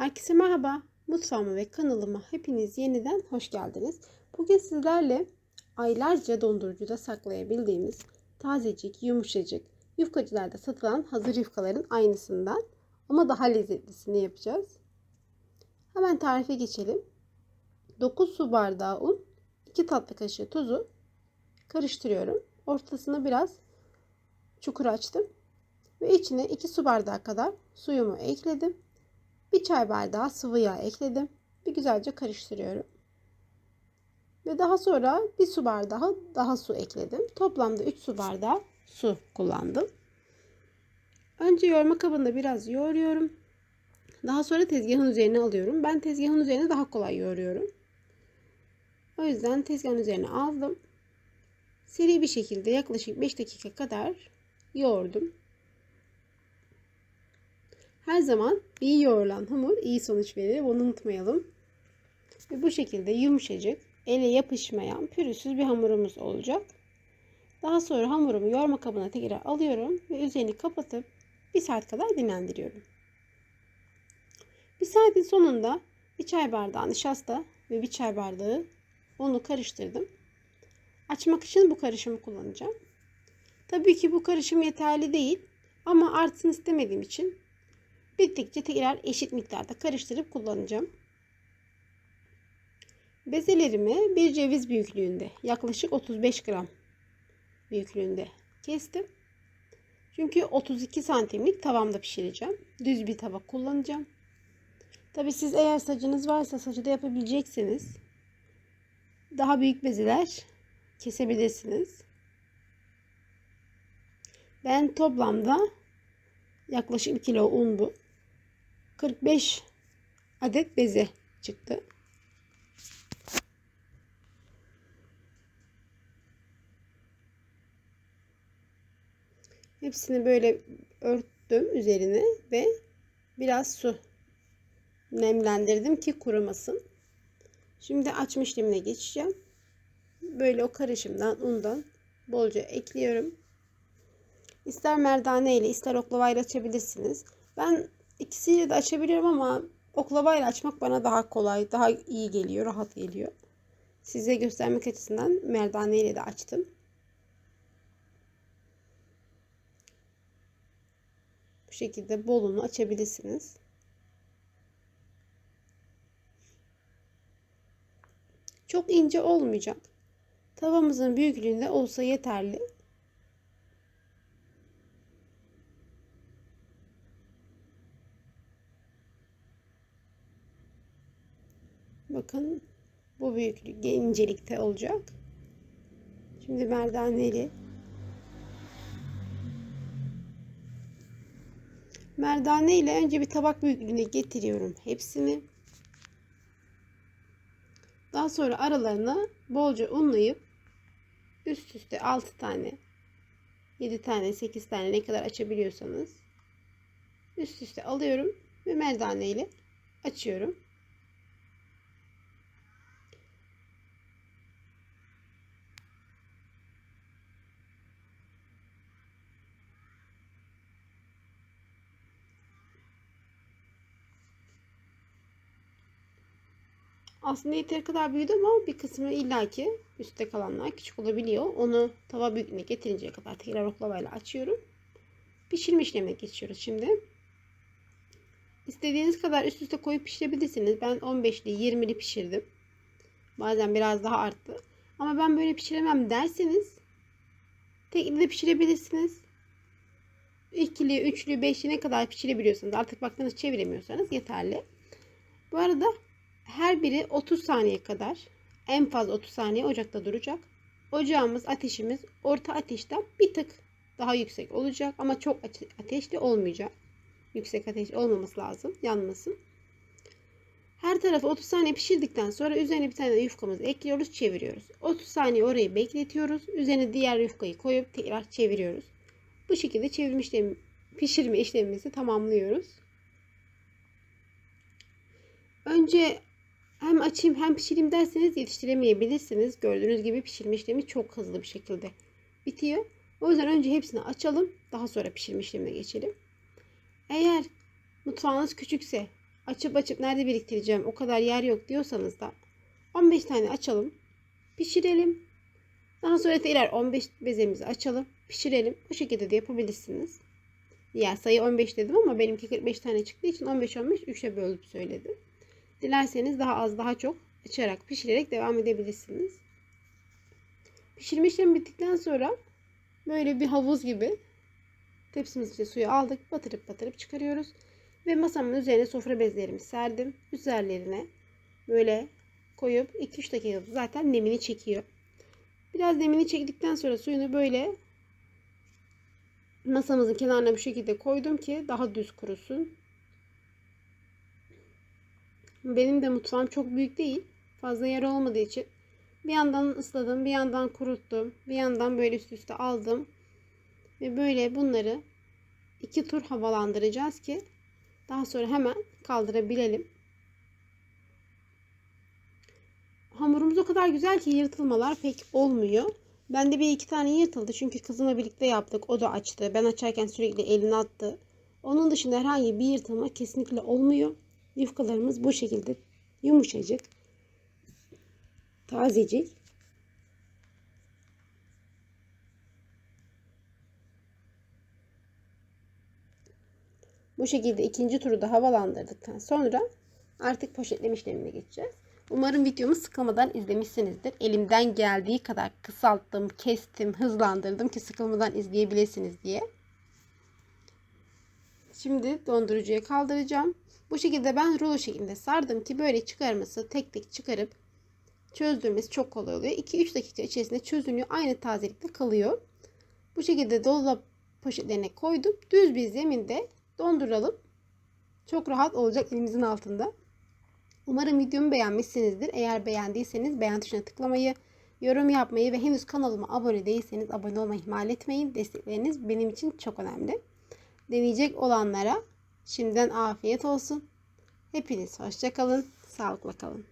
Herkese merhaba. Mutfağıma ve kanalıma hepiniz yeniden hoş geldiniz. Bugün sizlerle aylarca dondurucuda saklayabildiğimiz tazecik, yumuşacık yufkacılarda satılan hazır yufkaların aynısından ama daha lezzetlisini yapacağız. Hemen tarife geçelim. 9 su bardağı un, 2 tatlı kaşığı tuzu karıştırıyorum. Ortasına biraz çukur açtım ve içine 2 su bardağı kadar suyumu ekledim. Bir çay bardağı sıvı yağ ekledim. Bir güzelce karıştırıyorum. Ve daha sonra bir su bardağı daha su ekledim. Toplamda 3 su bardağı su kullandım. Önce yoğurma kabında biraz yoğuruyorum. Daha sonra tezgahın üzerine alıyorum. Ben tezgahın üzerine daha kolay yoğuruyorum. O yüzden tezgahın üzerine aldım. Seri bir şekilde yaklaşık 5 dakika kadar yoğurdum. Her zaman iyi yoğrulan hamur iyi sonuç verir. Bunu unutmayalım. Ve bu şekilde yumuşacık, ele yapışmayan pürüzsüz bir hamurumuz olacak. Daha sonra hamurumu yoğurma kabına tekrar alıyorum ve üzerini kapatıp bir saat kadar dinlendiriyorum. Bir saatin sonunda bir çay bardağı nişasta ve bir çay bardağı unu karıştırdım. Açmak için bu karışımı kullanacağım. Tabii ki bu karışım yeterli değil ama artsın istemediğim için bittikçe tekrar eşit miktarda karıştırıp kullanacağım. Bezelerimi bir ceviz büyüklüğünde yaklaşık 35 gram büyüklüğünde kestim. Çünkü 32 santimlik tavamda pişireceğim. Düz bir tava kullanacağım. Tabi siz eğer sacınız varsa sacı da yapabileceksiniz. Daha büyük bezeler kesebilirsiniz. Ben toplamda yaklaşık 1 kilo un bu. 45 adet beze çıktı. Hepsini böyle örttüm üzerine ve biraz su nemlendirdim ki kurumasın. Şimdi açma işlemine geçeceğim. Böyle o karışımdan undan bolca ekliyorum. İster merdane ile ister oklava ile açabilirsiniz. Ben ikisiyle de açabilirim ama oklava ile açmak bana daha kolay, daha iyi geliyor, rahat geliyor. Size göstermek açısından merdane ile de açtım. Bu şekilde bolunu açabilirsiniz. Çok ince olmayacak. Tavamızın büyüklüğünde olsa yeterli. Bakın bu büyüklük incelikte olacak. Şimdi merdaneli merdane ile önce bir tabak büyüklüğüne getiriyorum hepsini. Daha sonra aralarına bolca unlayıp üst üste 6 tane 7 tane 8 tane ne kadar açabiliyorsanız üst üste alıyorum ve merdane ile açıyorum. Aslında yeteri kadar büyüdü ama bir kısmı illaki üstte kalanlar küçük olabiliyor. Onu tava büyüklüğüne getirinceye kadar tekrar oklavayla açıyorum. Pişirme işlemine geçiyoruz şimdi. İstediğiniz kadar üst üste koyup pişirebilirsiniz. Ben 15'li 20'li pişirdim. Bazen biraz daha arttı. Ama ben böyle pişiremem derseniz tekli pişirebilirsiniz. İkili, üçlü, beşli ne kadar pişirebiliyorsanız artık baktığınız çeviremiyorsanız yeterli. Bu arada her biri 30 saniye kadar en fazla 30 saniye ocakta duracak. Ocağımız ateşimiz orta ateşten bir tık daha yüksek olacak ama çok ateşli olmayacak. Yüksek ateş olmaması lazım yanmasın. Her tarafı 30 saniye pişirdikten sonra üzerine bir tane yufkamızı ekliyoruz çeviriyoruz. 30 saniye orayı bekletiyoruz. Üzerine diğer yufkayı koyup tekrar çeviriyoruz. Bu şekilde çevirme işlemi, pişirme işlemimizi tamamlıyoruz. Önce hem açayım hem pişireyim derseniz yetiştiremeyebilirsiniz. Gördüğünüz gibi pişirme işlemi çok hızlı bir şekilde bitiyor. O yüzden önce hepsini açalım. Daha sonra pişirme işlemine geçelim. Eğer mutfağınız küçükse açıp açıp nerede biriktireceğim o kadar yer yok diyorsanız da 15 tane açalım. Pişirelim. Daha sonra tekrar 15 bezemizi açalım. Pişirelim. Bu şekilde de yapabilirsiniz. Diğer sayı 15 dedim ama benimki 45 tane çıktığı için 15-15 3'e bölüp söyledim. Dilerseniz daha az daha çok açarak pişirerek devam edebilirsiniz. Pişirme işlemi bittikten sonra böyle bir havuz gibi tepsimiz içine suyu aldık. Batırıp batırıp çıkarıyoruz. Ve masamın üzerine sofra bezlerimi serdim. Üzerlerine böyle koyup 2-3 dakika zaten nemini çekiyor. Biraz nemini çektikten sonra suyunu böyle masamızın kenarına bu şekilde koydum ki daha düz kurusun. Benim de mutfağım çok büyük değil. Fazla yer olmadığı için bir yandan ısladım, bir yandan kuruttum, bir yandan böyle üst üste aldım. Ve böyle bunları iki tur havalandıracağız ki daha sonra hemen kaldırabilelim. Hamurumuz o kadar güzel ki yırtılmalar pek olmuyor. Bende bir iki tane yırtıldı çünkü kızımla birlikte yaptık. O da açtı. Ben açarken sürekli elini attı. Onun dışında herhangi bir yırtılma kesinlikle olmuyor. Yufkalarımız bu şekilde yumuşacık, tazecik. Bu şekilde ikinci turu da havalandırdıktan sonra artık poşetleme işlemine geçeceğiz. Umarım videomu sıkılmadan izlemişsinizdir. Elimden geldiği kadar kısalttım, kestim, hızlandırdım ki sıkılmadan izleyebilirsiniz diye. Şimdi dondurucuya kaldıracağım. Bu şekilde ben rulo şeklinde sardım ki böyle çıkarması tek tek çıkarıp çözdürmesi çok kolay oluyor. 2-3 dakika içerisinde çözünüyor. Aynı tazelikte kalıyor. Bu şekilde dolap poşetlerine koydum. Düz bir zeminde donduralım. Çok rahat olacak elimizin altında. Umarım videomu beğenmişsinizdir. Eğer beğendiyseniz beğen tuşuna tıklamayı, yorum yapmayı ve henüz kanalıma abone değilseniz abone olmayı ihmal etmeyin. Destekleriniz benim için çok önemli. Deneyecek olanlara şimdiden afiyet olsun. Hepiniz hoşçakalın, sağlıkla kalın.